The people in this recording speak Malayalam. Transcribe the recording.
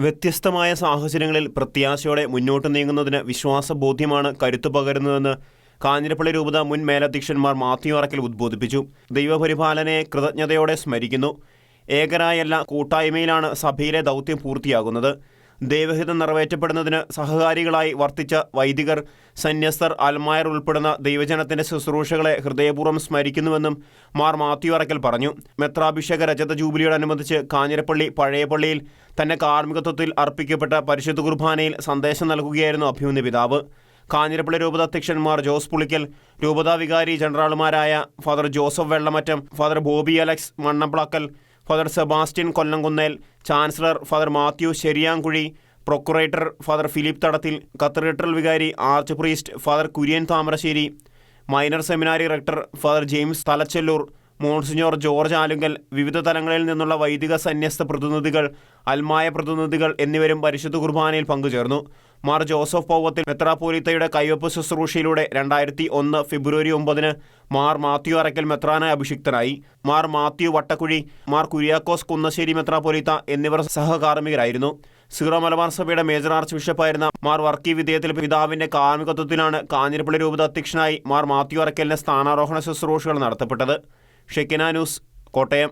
വ്യത്യസ്തമായ സാഹചര്യങ്ങളിൽ പ്രത്യാശയോടെ മുന്നോട്ട് നീങ്ങുന്നതിന് വിശ്വാസബോധ്യമാണ് കരുത്തു പകരുന്നതെന്ന് കാഞ്ഞിരപ്പള്ളി രൂപത മുൻ മേലധ്യക്ഷന്മാർ മാത്യു അറക്കൽ ഉദ്ബോധിപ്പിച്ചു. ദൈവപരിപാലനയെ കൃതജ്ഞതയോടെ സ്മരിക്കുന്നു. ഏകരായല്ല കൂട്ടായ്മയിലാണ് സഭയിലെ ദൗത്യം പൂർത്തിയാകുന്നത്. ദൈവഹിതം നിറവേറ്റപ്പെടുന്നതിന് സഹകാരികളായി വർത്തിച്ച വൈദികർ സന്യസ്തർ അൽമായർ ഉൾപ്പെടുന്ന ദൈവജനത്തിന്റെ ശുശ്രൂഷകളെ ഹൃദയപൂർവം സ്മരിക്കുന്നുവെന്നും മാർ മാത്യു അറക്കൽ പറഞ്ഞു. മെത്രാഭിഷേക രജത ജൂബിലിയോടനുബന്ധിച്ച് കാഞ്ഞിരപ്പള്ളി പഴയപള്ളിയിൽ തന്റെ കാർമ്മികത്വത്തിൽ അർപ്പിക്കപ്പെട്ട പരിശുദ്ധ കുർബാനയിൽ സന്ദേശം നൽകുകയായിരുന്നു അഭിമന്യ പിതാവ്. കാഞ്ഞിരപ്പള്ളി രൂപത അധ്യക്ഷന്മാർ ജോസ് പുളിക്കൽ രൂപതാ വികാരി ജനറാളുമാരായ father Joseph Vellamattam father Boby Alex Mannaplackal father Sebastian Kollamkunnel chancellor father Mathew Sariyamkuzhy procurator father Philip Thadathil cathedral വികാരി arch priest father Kurian Thamarassery minor seminary rector father James Thalachelloor monsignor George Alunkal വിവിധ തലങ്ങളിൽ നിന്നുള്ള വൈദിക സന്യസ്ത പ്രതിനിധികൾ അൽമായ പ്രതിനിധികൾ എന്നിവരും പരിശുദ്ധ കുർബാനയിൽ പങ്കുചേർന്നു. മാർ ജോസഫ് പൗവത്തിൽ മെത്രാപോലിത്തയുടെ കൈവപ്പ് ശുശ്രൂഷയിലൂടെ രണ്ടായിരത്തി ഒന്ന് ഫെബ്രുവരി ഒമ്പതിന് മാർ മാത്യു അറക്കൽ മെത്രാനായി അഭിഷിക്തനായി. മാർ മാത്യു വട്ടക്കുഴി മാർ കുര്യാക്കോസ് കുന്നശ്ശേരി മെത്രാപോലിത്ത എന്നിവർ സഹകാർമ്മികരായിരുന്നു. സീറോ മലബാർ സഭയുടെ മേജർ ആർച്ച് ബിഷപ്പായിരുന്ന മാർ വർക്കി വിധേയത്തിൽ പിതാവിന്റെ കാർമ്മികത്വത്തിലാണ് കാഞ്ഞിരപ്പള്ളി രൂപത അധ്യക്ഷനായി മാർ മാത്യു അറക്കലിന്റെ സ്ഥാനാരോഹണ ശുശ്രൂഷകൾ നടത്തപ്പെട്ടത്. Shekinah news Kottayam